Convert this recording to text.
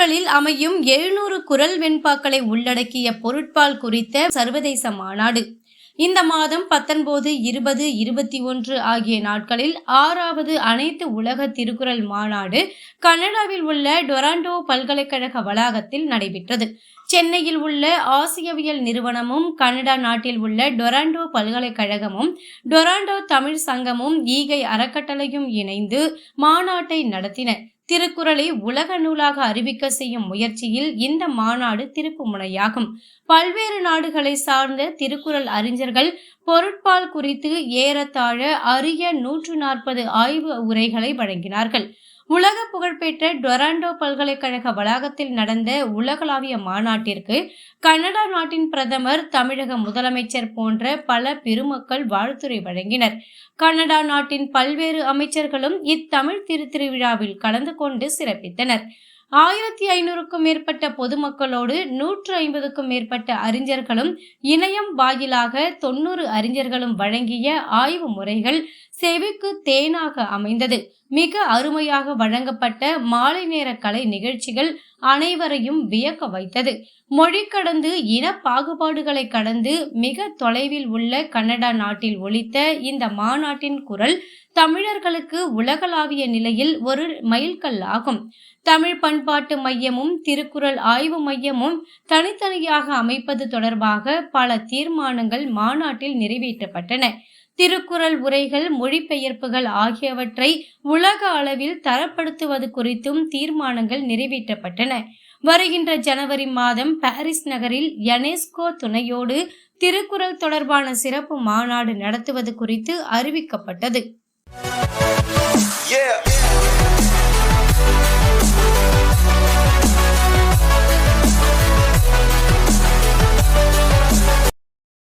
திருக்குறளில் அமையும் எழுநூறு குரல் வெண்பாக்களை உள்ளடக்கிய பொருட்பால் குறித்த சர்வதேச மாநாடு. இந்த மாதம் பத்தொன்பது இருபது இருபத்தி ஒன்று ஆகிய நாட்களில் ஆறாவது அனைத்து உலக திருக்குறள் மாநாடு கனடாவில் உள்ள டொராண்டோ பல்கலைக்கழக வளாகத்தில் நடைபெற்றது. சென்னையில் உள்ள ஆசியவியல் நிறுவனமும் கனடா நாட்டில் உள்ள டொராண்டோ பல்கலைக்கழகமும் டொராண்டோ தமிழ் சங்கமும் ஈகை அறக்கட்டளையும் இணைந்து மாநாட்டை நடத்தின. திருக்குறளை உலக நூலாக அறிவிக்க செய்யும் முயற்சியில் இந்த மாநாடு திருப்பு முனையாகும் பல்வேறு நாடுகளை சார்ந்த திருக்குறள் அறிஞர்கள் பொருட்பால் குறித்து ஏறத்தாழ அரிய நூற்று நாற்பது ஆய்வு உரைகளை வழங்கினார்கள். உலக புகழ்பெற்ற டொராண்டோ பல்கலைக்கழக வளாகத்தில் நடந்த உலகளாவிய மாநாட்டிற்கு கனடா நாட்டின் பிரதமர் தமிழக முதலமைச்சர் போன்ற பல பெருமக்கள் வாழ்த்துறை வழங்கினர். கனடா நாட்டின் பல்வேறு அமைச்சர்களும் இத்தமிழ் திருத்திருவிழாவில் கலந்து கொண்டு சிறப்பித்தனர். ஆயிரத்தி ஐநூறுக்கும் மேற்பட்ட பொதுமக்களோடு நூற்று ஐம்பதுக்கும் மேற்பட்ட அறிஞர்களும் இணையம் வாயிலாக தொண்ணூறு அறிஞர்களும் வழங்கிய ஆய்வு முறைகள் செவிக்கு தேனாக அமைந்தது. மிக அருமையாக வழங்கப்பட்ட மாலை நேர கலை நிகழ்ச்சிகள் அனைவரையும் வியக்க வைத்தது. மொழி கடந்து இன பாகுபாடுகளை கடந்து மிக தொலைவில் உள்ள கனடா நாட்டில் ஒலித்த இந்த மாநாட்டின் குரல் தமிழர்களுக்கு உலகளாவிய நிலையில் ஒரு மைல்கல் ஆகும். தமிழ் பண்பாட்டு மையமும் திருக்குறள் ஆய்வு மையமும் தனித்தனியாக அமைப்பது தொடர்பாக பல தீர்மானங்கள் மாநாட்டில் நிறைவேற்றப்பட்டன. திருக்குறள் உரைகள் மொழிபெயர்ப்புகள் ஆகியவற்றை உலக அளவில் தரப்படுத்துவது குறித்தும் தீர்மானங்கள் நிறைவேற்றப்பட்டன. வருகின்ற ஜனவரி மாதம் பாரிஸ் நகரில் யுனெஸ்கோ துணையோடு திருக்குறள் தொடர்பான சிறப்பு மாநாடு நடத்துவது குறித்து அறிவிக்கப்பட்டது.